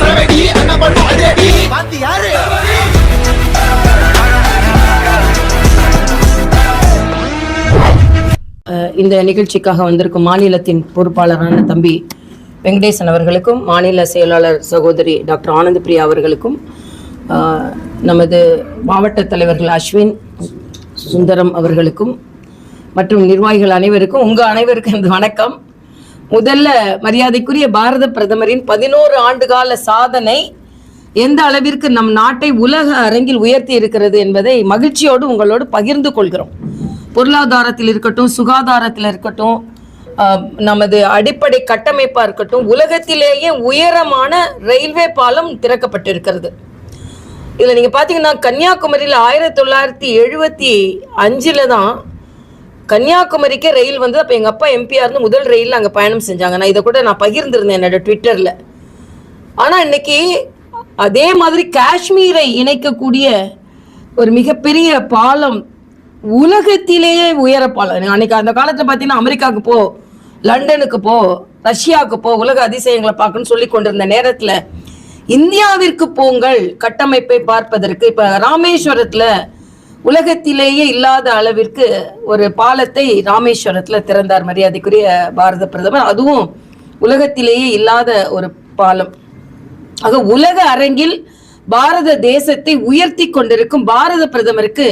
சரவெடி பாத்தி யாரு? இந்த நிகழ்ச்சிக்காக வந்திருக்கும் மாநிலத்தின் பொறுப்பாளரான தம்பி வெங்கடேசன் அவர்களுக்கும் மாநில செயலாளர் சகோதரி டாக்டர் ஆனந்த பிரியா அவர்களுக்கும் நமது மாவட்ட தலைவர்கள் அஸ்வின் சுந்தரம் அவர்களுக்கும் மற்றும் நிர்வாகிகள் அனைவருக்கும் உங்க அனைவருக்கும் வணக்கம். முதல்ல மரியாதைக்குரிய பாரத பிரதமரின் பதினோரு ஆண்டுகால சாதனை எந்த அளவிற்கு நம் நாட்டை உலக அரங்கில் உயர்த்தி இருக்கிறது என்பதை மகிழ்ச்சியோடு உங்களோடு பகிர்ந்து கொள்கிறோம். பொருளாதாரத்தில் இருக்கட்டும் சுகாதாரத்தில் இருக்கட்டும் நமது அடிப்படை கட்டமைப்பாக இருக்கட்டும் உலகத்திலேயே உயரமான ரயில்வே பாலம் திறக்கப்பட்டிருக்கிறது. இதில் நீங்கள் பார்த்தீங்கன்னா கன்னியாகுமரியில் ஆயிரத்தி தொள்ளாயிரத்தி எழுபத்தி அஞ்சில் தான் கன்னியாகுமரிக்கே ரயில் வந்து அப்போ எங்கள் அப்பா எம்பியாக இருந்து முதல் ரயிலில் அங்கே பயணம் செஞ்சாங்க. நான் இதை கூட நான் பகிர்ந்திருந்தேன் என்னோட ட்விட்டரில் ஆனால் இன்னைக்கு அதே மாதிரி காஷ்மீரை இணைக்கக்கூடிய ஒரு மிகப்பெரிய பாலம் உலகத்திலேயே உயர பாலம். அன்னைக்கு அந்த காலத்தில் பார்த்தீங்கன்னா அமெரிக்காவுக்கு போ லண்டனுக்கு போ ரஷ்யாவுக்கு போ உலக அதிசயங்களை பார்க்கணும்னு சொல்லி கொண்டிருந்த நேரத்தில் இந்தியாவிற்கு போங்கள் கட்டமைப்பை பார்ப்பதற்கு. இப்போ ராமேஸ்வரத்தில் உலகத்திலேயே இல்லாத அளவிற்கு ஒரு பாலத்தை ராமேஸ்வரத்துல திறந்தார் மரியாதைக்குரிய பாரத பிரதமர். அதுவும் உலகத்திலேயே இல்லாத ஒரு பாலம். ஆக உலக அரங்கில் பாரத தேசத்தை உயர்த்தி கொண்டிருக்கும் பாரத பிரதமருக்கு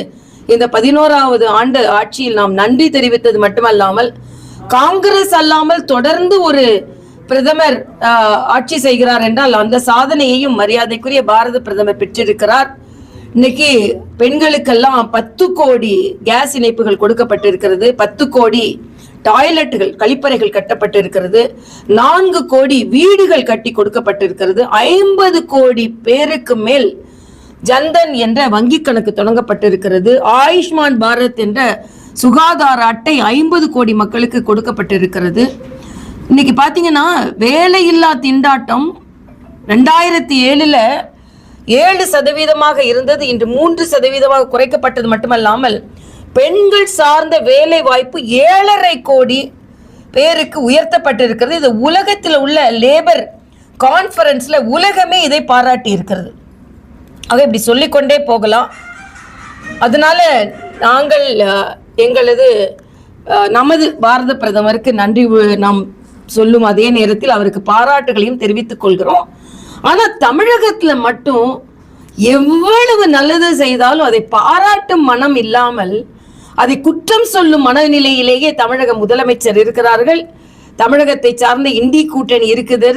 இந்த பதினோராவது ஆண்டு ஆட்சியில் நாம் நன்றி தெரிவித்தது மட்டுமல்லாமல் காங்கிரஸ் அல்லாமல் தொடர்ந்து ஒரு பிரதமர் ஆட்சி செய்கிறார் என்றால் அந்த சாதனையையும் மரியாதைக்குரிய பாரத பிரதமர் பெற்றிருக்கிறார். இன்னைக்கு பெண்களுக்கெல்லாம் பத்து கோடி கேஸ் இணைப்புகள் கொடுக்கப்பட்டிருக்கிறது. பத்து கோடி டாய்லெட்டுகள் கழிப்பறைகள் கட்டப்பட்டிருக்கிறது. நான்கு கோடி வீடுகள் கட்டி கொடுக்கப்பட்டிருக்கிறது. ஐம்பது கோடி பேருக்கு மேல் ஜன்தன் என்ற வங்கி கணக்கு தொடங்கப்பட்டிருக்கிறது. ஆயுஷ்மான் பாரத் என்ற சுகாதார அட்டை ஐம்பது கோடி மக்களுக்கு கொடுக்கப்பட்டிருக்கிறது. இன்னைக்கு பாத்தீங்கன்னா வேலையில்லா திண்டாட்டம் ரெண்டாயிரத்தி ஏழுல ஏழு சதவீதமாக இருந்தது இன்று மூன்று சதவீதமாக குறைக்கப்பட்டது மட்டுமல்லாமல் பெண்கள் சார்ந்த வேலை வாய்ப்பு ஏழரை கோடி பேருக்கு உயர்த்தப்பட்டிருக்கிறது. இது உலகத்தில் உள்ள லேபர் கான்ஃபரன்ஸில் உலகமே இதை பாராட்டி இருக்கிறது ஆக இப்படி சொல்லிக்கொண்டே போகலாம். அதனால நாங்கள் எங்களது நமது பாரத பிரதமருக்கு நன்றி நாம் சொல்லும் அதே நேரத்தில் அவருக்கு பாராட்டுகளையும் தெரிவித்துக் கொள்கிறோம். ஆனா தமிழகத்துல மட்டும் எவ்வளவு நல்லது செய்தாலும் அதை பாராட்டும் மனம் இல்லாமல் அதை குற்றம் சொல்லும் மனநிலையிலேயே தமிழக முதலமைச்சர் இருக்கிறார்கள். தமிழகத்தை சார்ந்த இந்தி கூட்டணி இருக்குது.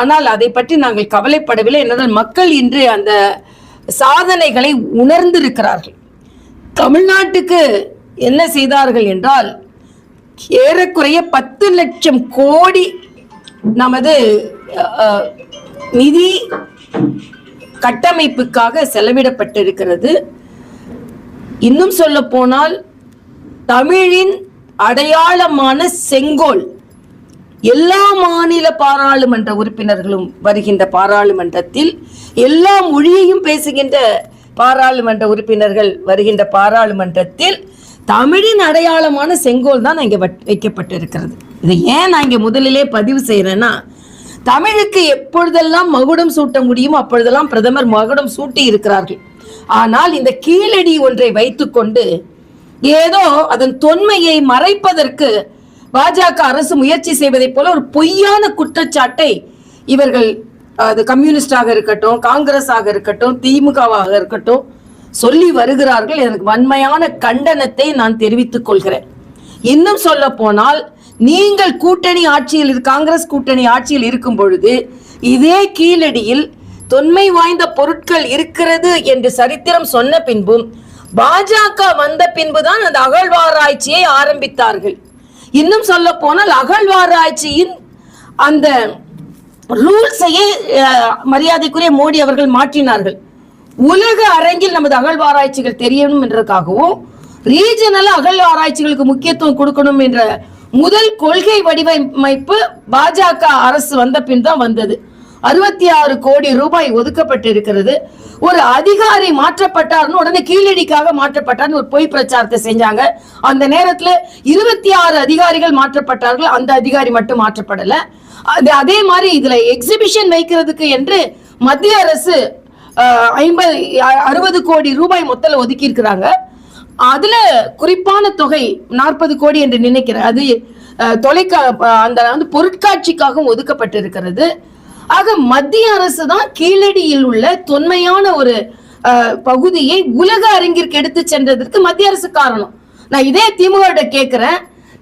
ஆனால் அதை பற்றி நாங்கள் கவலைப்படவில்லை. என்றால் மக்கள் இன்று அந்த சாதனைகளை உணர்ந்திருக்கிறார்கள். தமிழ்நாட்டுக்கு என்ன செய்தார்கள் என்றால் ஏறக்குறைய பத்து லட்சம் கோடி நமது நிதி கட்டமைப்புக்காக செலவிடப்பட்டிருக்கிறது. இன்னும் சொல்ல போனால் தமிழின் அடையாளமான செங்கோல் எல்லா மாநில பாராளுமன்ற உறுப்பினர்களும் வருகின்ற பாராளுமன்றத்தில் எல்லா மொழியையும் பேசுகின்ற பாராளுமன்ற உறுப்பினர்கள் வருகின்ற பாராளுமன்றத்தில் தமிழின் அடையாளமான செங்கோல் தான் இங்கே வைக்கப்பட்டிருக்கிறது. இதை ஏன் நான் இங்கே முதலிலே பதிவு செய்கிறேன்னா தமிழுக்கு எப்பொழுதெல்லாம் மகுடம் சூட்ட முடியுமோ அப்பொழுதெல்லாம் பிரதமர் மகுடம் சூட்டி இருக்கிறார்கள். ஆனால் இந்த கீழடி ஒன்றை வைத்துக்கொண்டு ஏதோ அதன் தொன்மையை மறைப்பதற்கு பாஜக அரசு முயற்சி செய்வதைப் போல ஒரு பொய்யான குற்றச்சாட்டை இவர்கள் அது கம்யூனிஸ்டாக இருக்கட்டும் காங்கிரஸாக இருக்கட்டும் திமுகவாக இருக்கட்டும் சொல்லி வருகிறார்கள். எனக்கு வன்மையான கண்டனத்தை நான் தெரிவித்துக் கொள்கிறேன். இன்னும் சொல்ல போனால் நீங்கள் கூட்டணி ஆட்சியில் காங்கிரஸ் கூட்டணி ஆட்சியில் இருக்கும் பொழுது இதே கீழடியில் தொன்மை வாய்ந்த பொருட்கள் இருக்கிறது என்று சரித்திரம் சொன்ன பின்பும் பாஜக வந்த பின்புதான் அந்த அகழ்வாராய்ச்சியை ஆரம்பித்தார்கள். இன்னும் சொல்ல போனால் அகழ்வாராய்ச்சியின் அந்த ரூல்ஸையே மரியாதைக்குரிய மோடி அவர்கள் மாற்றினார்கள். உலக அரங்கில் நமது அகழ்வாராய்ச்சிகள் தெரியணும் என்றதுக்காகவும் ரீஜனல் அகழ்வாராய்ச்சிகளுக்கு முக்கியத்துவம் கொடுக்கணும் என்ற முதல் கொள்கை வடிவமைப்பு பாஜக அரசு வந்த பின் தான் வந்தது. அறுபத்தி ஆறு கோடி ரூபாய் ஒதுக்கப்பட்டு இருக்கிறது ஒரு அதிகாரி மாற்றப்பட்டார்னு உடனே கீழடிக்காக மாற்றப்பட்டார்னு ஒரு பொய் பிரச்சாரத்தை செஞ்சாங்க. அந்த நேரத்துல இருபத்தி ஆறு அதிகாரிகள் மாற்றப்பட்டார்கள். அந்த அதிகாரி மட்டும் மாற்றப்படல. அது அதே மாதிரி இதுல எக்ஸிபிஷன் வைக்கிறதுக்கு என்று மத்திய அரசு ஐம்பது அறுபது கோடி ரூபாய் மொத்தல ஒதுக்கி இருக்கிறாங்க அதுல குறிப்பான தொகை நாற்பது கோடி என்று நினைக்கிறேன். அது தொலைக்கா அந்த வந்து பொருட்காட்சிக்காகவும் ஒதுக்கப்பட்டிருக்கிறது. ஆக மத்திய அரசு தான் கீழடியில் உள்ள தொன்மையான ஒரு பகுதியை உலக அரங்கிற்கு எடுத்து சென்றதற்கு மத்திய அரசு காரணம். நான் இதே திமுக கேட்கிறேன்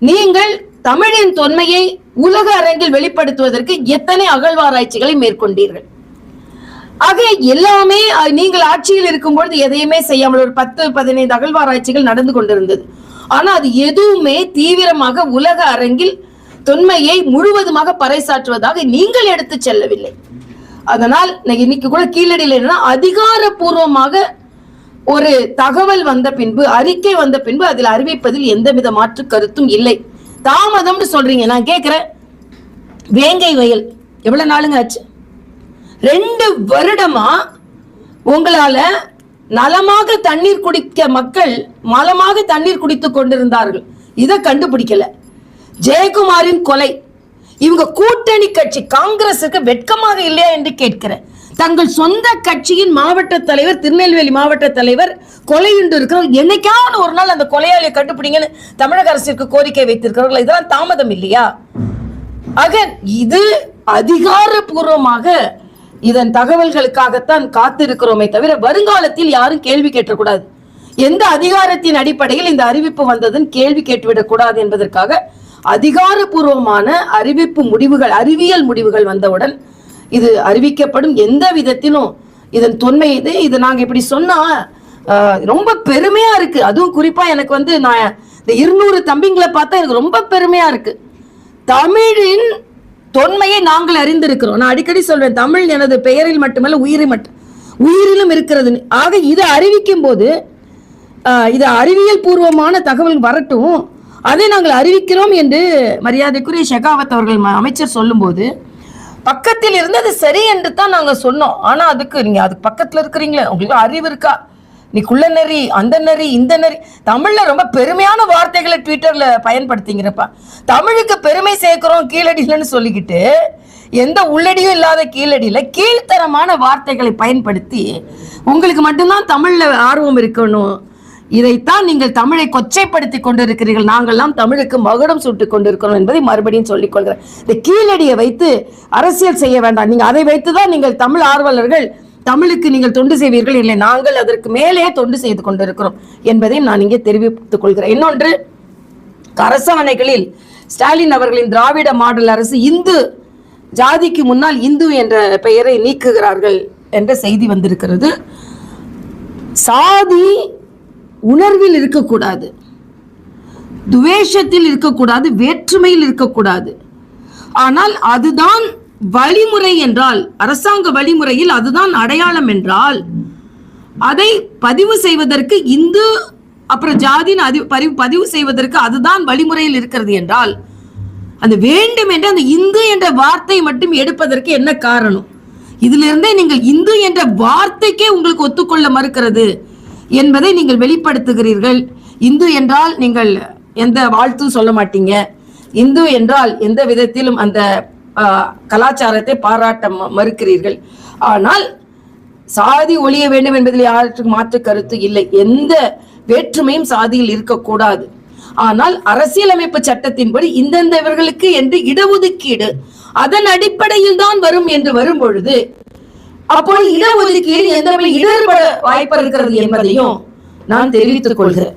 நீங்கள் தமிழின் தொன்மையை உலக அரங்கில் வெளிப்படுத்துவதற்கு எத்தனை அகழ்வாராய்ச்சிகளை மேற்கொண்டீர்கள்? ஆக எல்லாமே நீங்கள் ஆட்சியில் இருக்கும்பொழுது எதையுமே செய்யாமல் ஒரு பத்து பதினைந்து அகழ்வாராய்ச்சிகள் நடந்து கொண்டிருந்தது. ஆனா அது எதுவுமே தீவிரமாக உலக அரங்கில் தொன்மையை முழுவதுமாக பறைசாற்றுவதாக நீங்கள் எடுத்து செல்லவில்லை. அதனால் இன்னைக்கு கூட கீழடியில் என்னன்னா அதிகாரப்பூர்வமாக ஒரு தகவல் வந்த பின்பு அறிக்கை வந்த பின்பு அதில் அறிவிப்பதில் எந்தவித மாற்று கருத்தும் இல்லை. தாமதம்னு சொல்றீங்க. நான் கேட்கிறேன். வேங்கை வயல். எவ்வளவு நாளுங்க ஆச்சு? ரெண்டு வருடமா உங்களால நலமாக தண்ணீர் குடிக்க மக்கள் மலமாக தண்ணீர் குடித்து கொண்டிருந்தார்கள். இதை கண்டுபிடிக்கல. ஜெயக்குமாரின் கொலை. இவங்க கூட்டணி கட்சி காங்கிரசுக்கு வெட்கமாக இல்லையா என்று கேட்கிறேன். தங்கள் சொந்த கட்சியின் மாவட்ட தலைவர் திருநெல்வேலி மாவட்ட தலைவர் கொலை என்று இருக்கிறவர் என்னைக்காவது ஒரு நாள் அந்த கொலையாளியை கண்டுபிடிங்கன்னு தமிழக அரசிற்கு கோரிக்கை வைத்திருக்கிறார்கள் இதெல்லாம் தாமதம் இல்லையா? ஆக இது அதிகாரபூர்வமாக இதன் தகவல்களுக்காகத்தான் காத்திருக்கிறோமே தவிர வருங்காலத்தில் யாரும் கேள்வி கேட்டக்கூடாது. எந்த அதிகாரத்தின் அடிப்படையில் இந்த அறிவிப்பு வந்ததுன்னு கேள்வி கேட்டுவிடக் கூடாது என்பதற்காக அதிகாரப்பூர்வமான அறிவிப்பு முடிவுகள் அறிவியல் முடிவுகள் வந்தவுடன் இது அறிவிக்கப்படும் எந்த விதத்திலும் இதன் தொன்மை இது. இது நாங்க இப்படி சொன்னா ரொம்ப பெருமையா இருக்கு. அதுவும் குறிப்பா எனக்கு வந்து நான் இந்த இருநூறு தம்பிங்களை பார்த்தா எனக்கு ரொம்ப பெருமையா இருக்கு. தமிழின் தொன்மையை நாங்கள் அறிந்திருக்கிறோம். நான் அடிக்கடி சொல்வேன் தமிழ் எனது பெயரில் மட்டுமல்ல உயிரில் மட்டும் உயிரிலும் இருக்கிறது. ஆக இதை அறிவிக்கும் போது இது அறிவியல் பூர்வமான தகவல் வரட்டும். அதை நாங்கள் அறிவிக்கிறோம் என்று மரியாதைக்குரிய ஷெகாவத் அவர்கள் ம- அமைச்சர் சொல்லும்போது பக்கத்தில் இருந்து அது சரி என்று தான் நாங்கள் சொன்னோம். ஆனால் அதுக்கு நீங்கள் அதுக்கு பக்கத்தில் இருக்கிறீங்களே உங்களுக்கு அறிவு இருக்கா? நீ குள்ள நெறி அந்த நெறி இந்த நெறி. தமிழ்ல ரொம்ப பெருமையான வார்த்தைகளை ட்விட்டர்ல பயன்படுத்திங்கிறப்பா தமிழுக்கு பெருமை சேர்க்கிறோம் கீழடியிலன்னு சொல்லிக்கிட்டு எந்த உள்ளடியும் இல்லாத கீழடியில கீழ்த்தரமான வார்த்தைகளை பயன்படுத்தி உங்களுக்கு மட்டும்தான் தமிழ்ல ஆர்வம் இருக்கணும். இதைத்தான் நீங்கள் தமிழை கொச்சைப்படுத்தி கொண்டிருக்கிறீர்கள். நாங்கள்லாம் தமிழுக்கு மகுடம் சுட்டு கொண்டிருக்கிறோம் என்பதை மறுபடியும் சொல்லிக் கொள்கிறேன். இந்த கீழடியை வைத்து அரசியல் செய்ய வேண்டாம். நீங்க அதை வைத்து தான் நீங்கள் தமிழ் ஆர்வலர்கள் தமிழுக்கு நீங்கள் தொண்டு செய்வீர்கள் இல்லை நாங்கள் அதற்கு மேலே தொண்டு செய்து கொண்டிருக்கிறோம் என்பதையும் நான் இங்கே தெரிவித்துக் கொள்கிறேன். இன்னொன்று அரசாணைகளில் ஸ்டாலின் அவர்களின் திராவிட மாடல் அரசு இந்து ஜாதிக்கு முன்னால் இந்து என்ற பெயரை நீக்குகிறார்கள் என்ற செய்தி வந்திருக்கிறது. சாதி உணர்வில் இருக்கக்கூடாது துவேஷத்தில் இருக்கக்கூடாது வேற்றுமையில் இருக்கக்கூடாது. ஆனால் அதுதான் வழிமுறை என்றால் அரசாங்க வழிமுறையில் அதுதான் அடையாளம் என்றால் அதை பதிவு செய்வதற்கு இந்து அப்புறம் ஜாதின்னு அதி பதிவு பதிவு செய்வதற்கு அதுதான் வழிமுறையில் இருக்கிறது என்றால் அந்த வேண்டும் என்று அந்த இந்து என்ற வார்த்தை மட்டும் எடுப்பதற்கு என்ன காரணம்? இதிலிருந்தே நீங்கள் இந்து என்ற வார்த்தைக்கே உங்களுக்கு ஒத்துக்கொள்ள மறுக்கிறது என்பதை நீங்கள் வெளிப்படுத்துகிறீர்கள். இந்து என்றால் நீங்கள் எந்த வாழ்த்தும் சொல்ல மாட்டீங்க. இந்து என்றால் எந்த விதத்திலும் அந்த கலாச்சாரத்தை பாராட்ட ம- மறுக்கிறீர்கள். ஆனால் சாதி ஒழிய வேண்டும் என்பதில் யாருக்கு மாற்று கருத்து இல்லை. எந்த வேற்றுமையும் சாதியில் இருக்கக்கூடாது. ஆனால் அரசியலமைப்பு சட்டத்தின்படி இந்தந்த இவர்களுக்கு என்று இடஒதுக்கீடு அதன் அடிப்படையில் தான் வரும் என்று வரும் பொழுது அப்போது இடஒதுக்கீடு எந்த இடர்பட வாய்ப்பு இருக்கிறது என்பதையும் நான் தெரிவித்துக் கொள்கிறேன்.